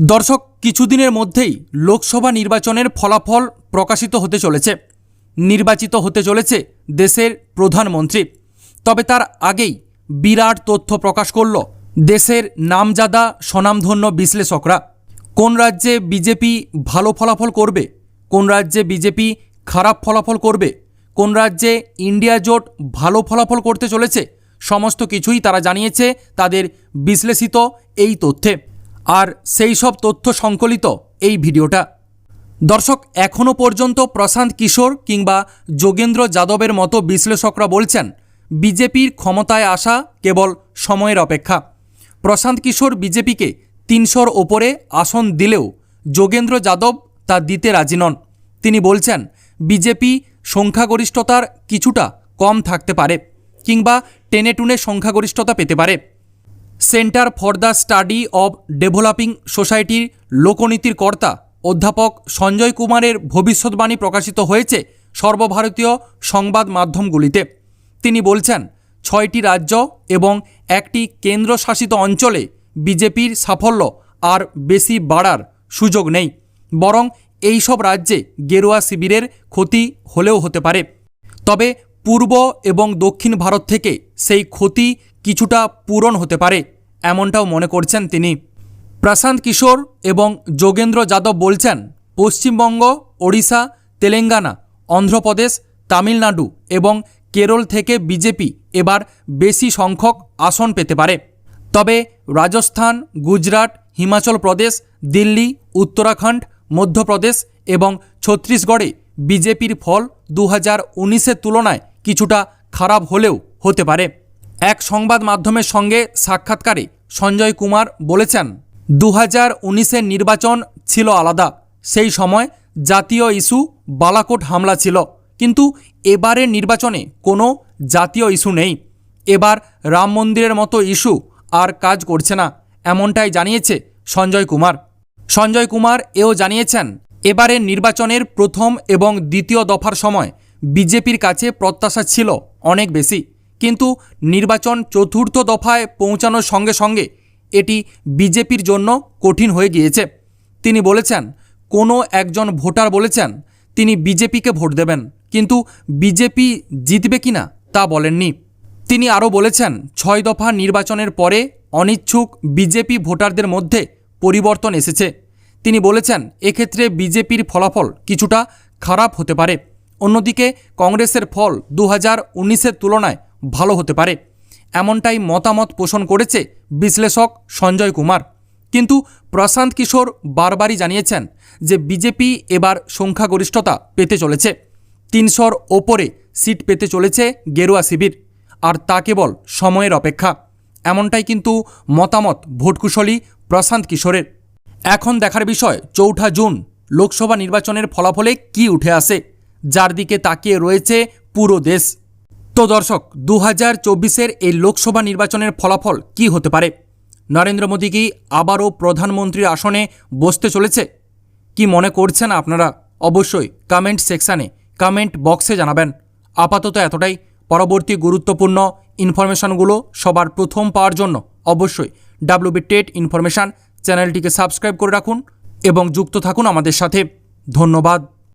দর্শক, কিছুদিনের মধ্যেই লোকসভা নির্বাচনের ফলাফল প্রকাশিত হতে চলেছে। নির্বাচিত হতে চলেছে দেশের প্রধানমন্ত্রী। তবে তার আগেই বিরাট তথ্য প্রকাশ করল দেশের নামজাদা স্বনামধন্য বিশ্লেষকরা। কোন রাজ্যে বিজেপি ভালো ফলাফল করবে? কোন রাজ্যে বিজেপি খারাপ ফলাফল করবে? কোন রাজ্যে ইন্ডিয়া জোট ভালো ফলাফল করতে চলেছে? সমস্ত কিছুই তারা জানিয়েছে তাদের বিশ্লেষিত এই তথ্যে। আর সেই সব তথ্য সংকলিত এই ভিডিওটা। দর্শক এখনও পর্যন্ত প্রশান্ত কিশোর কিংবা যোগেন্দ্র যাদবের মতো বিশ্লেষকরা বলছেন, বিজেপির ক্ষমতায় আসা কেবল সময়ের অপেক্ষা। প্রশান্ত কিশোর বিজেপিকে তিনশোর ওপরে আসন দিলেও যোগেন্দ্র যাদব তা দিতে রাজি নন। তিনি বলছেন, বিজেপি সংখ্যাগরিষ্ঠতার কিছুটা কম থাকতে পারে কিংবা টেনে টুনে সংখ্যাগরিষ্ঠতা পেতে পারে। Centre for the study of developing সোসাইটির লোকনীতির কর্তা অধ্যাপক সঞ্জয় কুমারের ভবিষ্যৎবাণী প্রকাশিত হয়েছে সর্বভারতীয় সংবাদ মাধ্যমগুলিতে। তিনি বলছেন, ছয়টি রাজ্য এবং একটি কেন্দ্রশাসিত অঞ্চলে বিজেপির সাফল্য আর বেশি বাড়ার সুযোগ নেই। বরং এই সব রাজ্যে গেরুয়া শিবিরের ক্ষতি হলেও হতে পারে। তবে পূর্ব এবং দক্ষিণ ভারত থেকে সেই ক্ষতি কিছুটা পূরণ হতে পারে, এমনটাও মনে করছেন তিনি। প্রশান্ত কিশোর এবং যোগেন্দ্র যাদব বলছেন, পশ্চিমবঙ্গ, ওড়িশা, তেলেঙ্গানা, অন্ধ্রপ্রদেশ, তামিলনাড়ু এবং কেরল থেকে বিজেপি এবার বেশি সংখ্যক আসন পেতে পারে। তবে রাজস্থান, গুজরাট, হিমাচল প্রদেশ, দিল্লি, উত্তরাখণ্ড, মধ্যপ্রদেশ এবং ছত্তিশগড়ে বিজেপির ফল দু হাজার তুলনায় কিছুটা খারাপ হলেও হতে পারে। এক সংবাদ মাধ্যমের সঙ্গে সাক্ষাৎকারে সঞ্জয় কুমার বলেছেন দু হাজার উনিশের নির্বাচন ছিল আলাদা, সেই সময় জাতীয় ইস্যু বালাকোট হামলা ছিল, কিন্তু এবারের নির্বাচনে কোনো জাতীয় ইস্যু নেই। এবার রাম মন্দিরের মতো ইস্যু আর কাজ করছে না, এমনটাই জানিয়েছে সঞ্জয় কুমার। সঞ্জয় কুমার এও জানিয়েছেন, এবারের নির্বাচনের প্রথম এবং দ্বিতীয় দফার সময় বিজেপির কাছে প্রত্যাশা ছিল অনেক বেশি কিন্তু নির্বাচন চতুর্থ দফায় পৌঁছানোর সঙ্গে সঙ্গে এটি বিজেপির জন্য কঠিন হয়ে গিয়েছে। তিনি বলেছেন, কোনো একজন ভোটার বলেছেন, তিনি বিজেপিকে ভোট দেবেন, কিন্তু বিজেপি জিতবে কিনা তা বলেননি। তিনি আরও বলেছেন, ছয় দফা নির্বাচনের পরে অনিচ্ছুক বিজেপি ভোটারদের মধ্যে পরিবর্তন এসেছে। তিনি বলেছেন, এক্ষেত্রে বিজেপির ফলাফল কিছুটা খারাপ হতে পারে। অন্যদিকে কংগ্রেসের ফল দু হাজার তুলনায় ভালো হতে পারে। এমনটাই মতামত পোষণ করেছে বিশ্লেষক সঞ্জয় কুমার। কিন্তু প্রশান্ত কিশোর বারবারই জানিয়েছেন যে বিজেপি এবার সংখ্যাগরিষ্ঠতা পেতে চলেছে। তিনশোর ওপরে সিট পেতে চলেছে গেরুয়া শিবির, আর তা কেবল সময়ের অপেক্ষা। এমনটাই কিন্তু মতামত ভোটকুশলী প্রশান্ত কিশোরের। এখন দেখার বিষয়, চৌঠা জুন লোকসভা নির্বাচনের ফলাফলে কি উঠে আসে, যার দিকে তাকিয়ে রয়েছে পুরো দেশ। তো দর্শক দু হাজার চব্বিশের এই লোকসভা নির্বাচনের ফলাফল কি হতে পারে? নরেন্দ্র মোদী কি আবারও প্রধানমন্ত্রীর আসনে বসতে চলেছে? কি মনে করছেন আপনারা? অবশ্যই কমেন্ট সেকশানে কমেন্ট বক্সে জানাবেন। আপাতত এতটাই। পরবর্তী গুরুত্বপূর্ণ ইনফরমেশনগুলো সবার প্রথম পাওয়ার জন্য অবশ্যই ডাব্লিউবি টেট ইনফরমেশান চ্যানেলটিকে সাবস্ক্রাইব করে রাখুন এবং যুক্ত থাকুন আমাদের সাথে। ধন্যবাদ।